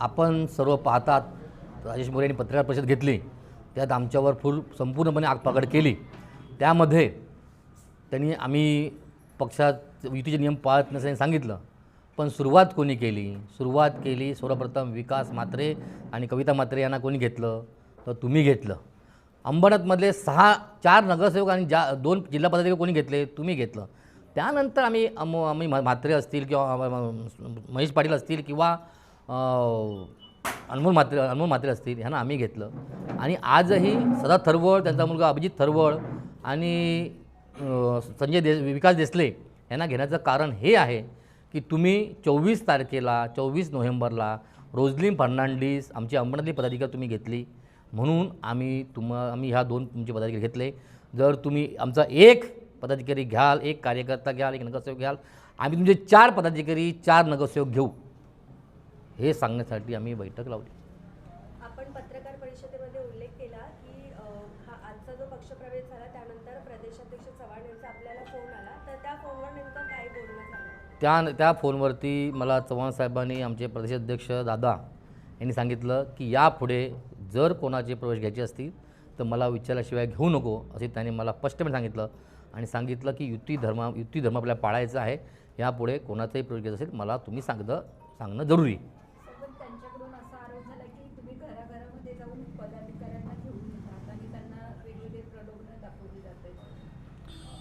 आपण सर्व पाहतात राजेश मोरे यांनी पत्रकार परिषद घेतली त्यात आमच्यावर फुल संपूर्णपणे आगपाकड केली. त्यामध्ये त्यांनी आम्ही पक्षात युतीचे नियम पाळत नसल्याने सांगितलं पण सुरुवात कोणी केली? सुरुवात केली सर्वप्रथम विकास म्हात्रे आणि कविता म्हात्रे यांना कोणी घेतलं? तर तुम्ही घेतलं. अंबरनाथमधले सहा चार नगरसेवक आणि ज्या दोन जिल्हा पदाधिकारी कोणी घेतले? तुम्ही घेतलं. त्यानंतर आम्ही आम्ही म्हात्रे असतील किंवा महेश पाटील असतील किंवा अनमोल मात्रे अनमोल मात्रे असतील ह्यांना आम्ही घेतलं. आणि आजही सदा थरवळ त्यांचा मुलगा अभिजित थरवळ आणि संजय दे विकास देसले यांना घेण्याचं कारण हे आहे की तुम्ही चोवीस तारखेला चोवीस नोव्हेंबरला रोजलीन फर्नांडीस आमची अंबरनाथली पदाधिकारी तुम्ही घेतली. म्हणून आम्ही तुम आम्ही ह्या दोन तुमचे पदाधिकारी घेतले. जर तुम्ही आमचा एक पदाधिकारी घ्याल एक कार्यकर्ता घ्याल एक नगरसेवक घ्याल आम्ही तुमचे चार पदाधिकारी चार नगरसेवक घेऊ. हे सांगण्यासाठी आम्ही बैठक लावली. आपण पत्रकार परिषदेमध्ये उल्लेख केला की हा आजचा जो पक्षप्रवेश झाला त्यानंतर प्रदेशाध्यक्ष चव्हाण यांचा आपल्याला फोन आला. तर त्या फोनवर नेमकं काय बोलणं झालं? त्या त्या फोनवरती मला चव्हाण साहेबांनी आमचे प्रदेशाध्यक्ष दादा यांनी सांगितलं की यापुढे जर कोणाचे प्रवेश घ्यायचे असतील तर मला विचारल्याशिवाय घेऊ नको असे त्यांनी मला स्पष्टपणे सांगितलं. आणि सांगितलं की युती धर्म युती धर्म आपल्याला पाळायचा आहे. यापुढे कोणाचाही प्रवेश घ्यायचा असेल मला तुम्ही सांगणं सांगणं जरुरी आहे. पण त्यांच्याकडून असा आरोप झाला की तुम्ही घराघरामध्ये जाऊन पदाधिकाऱ्यांना घेऊन येतात आणि त्यांना वेगवेगळे प्रलोभनं दाखवली जाते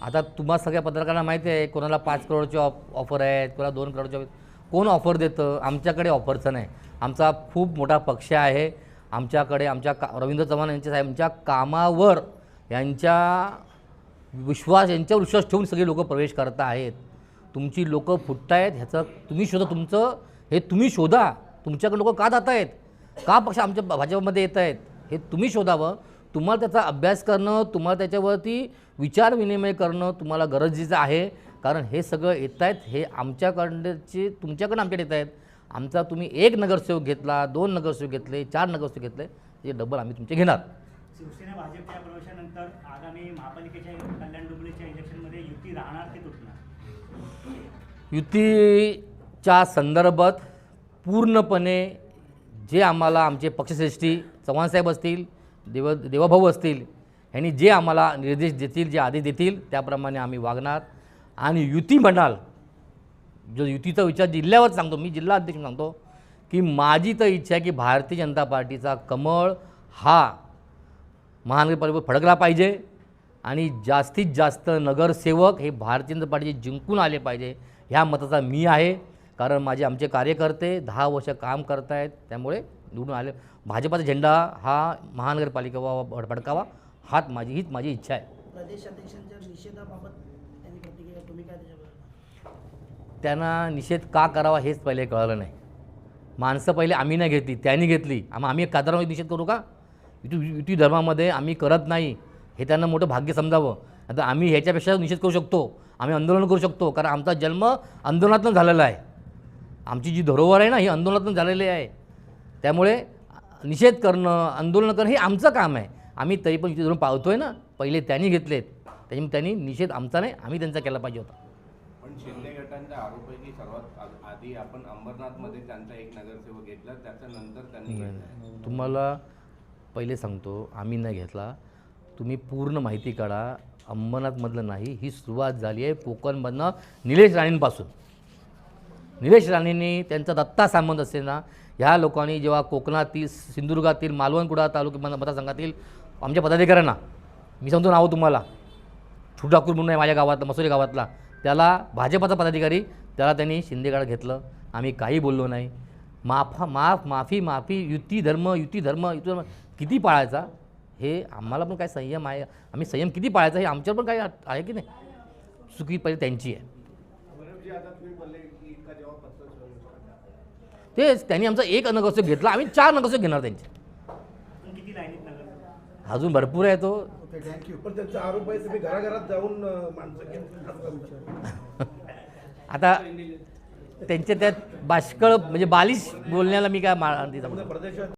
आता तुम्हा सगळ्या पत्रकारांना माहिती आहे कोणाला पाच करोडची ऑफ ऑफर आहेत कोणाला दोन करोडची ऑफर कोण ऑफर देतं? आमच्याकडे ऑफरचं नाही. आमचा खूप मोठा पक्ष आहे. आमच्याकडे आमच्या का रवींद्र चव्हाण यांच्या साहेबांच्या कामावर यांच्या विश्वास यांच्यावर विश्वास ठेवून सगळे लोक प्रवेश करत आहेत. तुमची लोक आहेत ह्याचं तुम्ही शोधा तुमचं हे तुम्ही शोधा. तुमच्याकडे लोक का जात आहेत का पक्ष आमच्या भाजपमध्ये येत आहेत हे तुम्ही शोधावं. तुम्हाला त्याचा अभ्यास करणं तुम्हाला त्याच्यावरती विचार विनिमय करणं तुम्हाला गरजेचं आहे. कारण हे सगळं येत आहेत हे आमच्याकडचे तुमच्याकडनं आमच्याकडे येत आहेत. आमचा तुम्ही एक नगरसेवक घेतला दोन नगरसेवक घेतले चार नगरसेवक घेतले ते डबल आम्ही तुमचे घेणार. शिवसेना भाजपच्या प्रवेशानंतर आगामी महापालिकेच्या कल्याण इलेक्शनमध्ये युती राहणार की तुटणार? युतीच्या संदर्भात पूर्णपणे जे आम्हाला आमचे पक्षश्रेष्ठी चव्हाणसाहेब असतील देव देवाभाऊ असतील ह्यांनी जे आम्हाला निर्देश देतील जे आदेश देतील त्याप्रमाणे आम्ही वागणार. आणि युती म्हणाल जो युतीचा विचार जिल्ह्यावर सांगतो मी जिल्हा अध्यक्ष सांगतो की माझी तर इच्छा आहे की भारतीय जनता पार्टीचा कमळ हा महानगरपालिकेवर फडकला पाहिजे आणि जास्तीत जास्त नगरसेवक हे भारतीय जनता पार्टीचे जिंकून आले पाहिजे ह्या मताचा मी आहे. कारण माझे आमचे कार्यकर्ते दहा वर्ष काम करत आहेत त्यामुळे निवडून आले. भाजपाचा झेंडा हा महानगरपालिकेवर फडकावा हाच माझी हीच माझी इच्छा आहे. त्यांना निषेध का करावा हेच पहिले कळलं नाही. माणसं पहिले आम्ही नाही घेतली त्यांनी घेतली. आम्हा आम्ही कादरामध्ये निषेध करू का? युती युती धर्मामध्ये आम्ही करत नाही. हे त्यांना मोठं भाग्य समजावं. आता आम्ही ह्याच्यापेक्षा निषेध करू शकतो. आम्ही आंदोलन करू शकतो. कारण आमचा जन्म आंदोलनातून झालेला आहे. आमची जी धरोहर आहे ना ही आंदोलनातून झालेली आहे. त्यामुळे निषेध करणं आंदोलन करणं हे आमचं काम आहे. आम्ही तरी पण धरून पावतो आहे ना पहिले त्यांनी घेतलेत. त्याच्यामुळे त्यांनी निषेध आमचा नाही आम्ही त्यांचा केला पाहिजे होता. पण शिंदे गटांच्या आरोप आहे की सर्वात आधी आपण अंबरनाथमध्ये त्यांचा एक नगरसेवक घेतला त्याच्यानंतर त्यांनी घेतला. तुम्हाला पहिले सांगतो आम्ही नाही घेतला. तुम्ही पूर्ण माहिती काढा. अंबरनाथमधलं नाही ही सुरुवात झाली आहे कोकणमधनं निलेश राणेंपासून. निलेश राणेंनी त्यांचा दत्ता सामंत असेल ना ह्या लोकांनी जेव्हा कोकणातील सिंधुदुर्गातील मालवणकुडा तालुक्या मतदारसंघातील आमच्या पदाधिकाऱ्यांना मी सांगतो नावं तुम्हाला छुटाकूर म्हणून आहे माझ्या गावातला मसुरी गावातला त्याला भाजपाचा पदाधिकारी त्याला त्यांनी शिंदेगड घेतलं. आम्ही काही बोललो नाही. माफा माफ माफी माफी युती धर्म युती धर्म युती धर्म किती पाळायचा? हे आम्हाला पण काय संयम आहे. आम्ही संयम किती पाळायचा हे आमच्यावर पण काय आहे की नाही? चुकी पहिले त्यांची आहे. तेच त्यांनी आमचा एक नगरसेवक घेतला आम्ही चार नगरसेवक घेणार त्यांचे. पण किती लाईनीत नगर अजून भरपूर आहे तो. ओके थँक्यू पण त्यांचा आरोप आहे तुम्ही घराघरात जाऊन अं, माणसं घेऊन आता त्यांच्या त्यात बाष्कळ म्हणजे बालिश बोलण्याला मी काय मा तिचा प्रदेशात